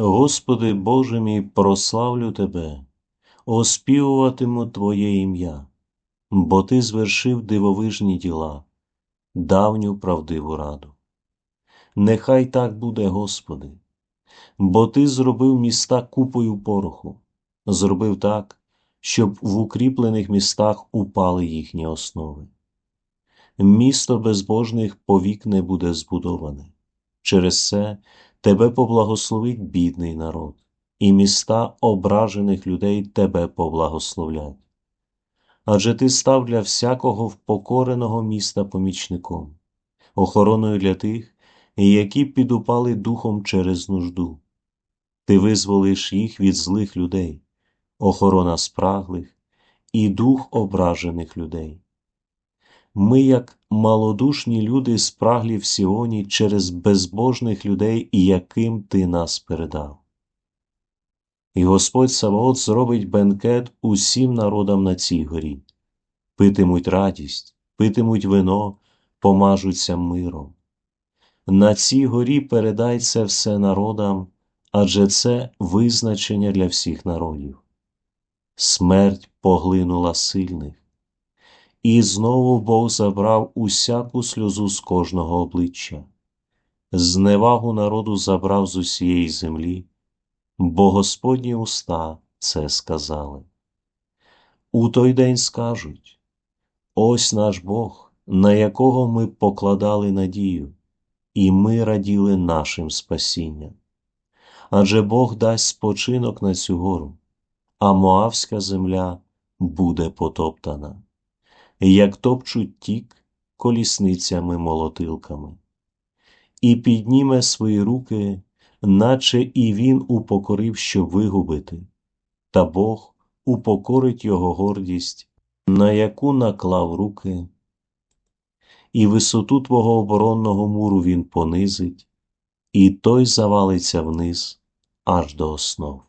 Господи Боже мій, прославлю Тебе, оспівуватиму Твоє ім'я, бо Ти звершив дивовижні діла, давню правдиву раду. Нехай так буде, Господи, бо Ти зробив міста купою пороху, зробив так, щоб в укріплених містах упали їхні основи. Місто безбожних повік не буде збудоване. Через це тебе поблагословить бідний народ, і міста ображених людей тебе поблагословлять. Адже ти став для всякого впокореного міста помічником, охороною для тих, які підупали духом через нужду. Ти визволиш їх від злих людей, охорона спраглих і дух ображених людей. Ми, як малодушні люди, спраглі в Сіоні через безбожних людей, яким ти нас передав. І Господь Саваот зробить бенкет усім народам на цій горі, питимуть радість, питимуть вино, помажуться миром. На цій горі передай це все народам, адже це визначення для всіх народів. Смерть поглинула сильних. І знову Бог забрав усяку сльозу з кожного обличчя, зневагу народу забрав з усієї землі, бо Господні уста це сказали. У той день скажуть ось наш Бог, на якого ми покладали надію, і ми раділи нашим спасінням. Адже Бог дасть спочинок на цю гору, а Моавська земля буде потоптана як топчуть тік колісницями молотилками, і підніме свої руки, наче і він упокорив, щоб вигубити, та Бог упокорить його гордість, на яку наклав руки, і висоту твого оборонного муру він понизить, і той завалиться вниз аж до основ.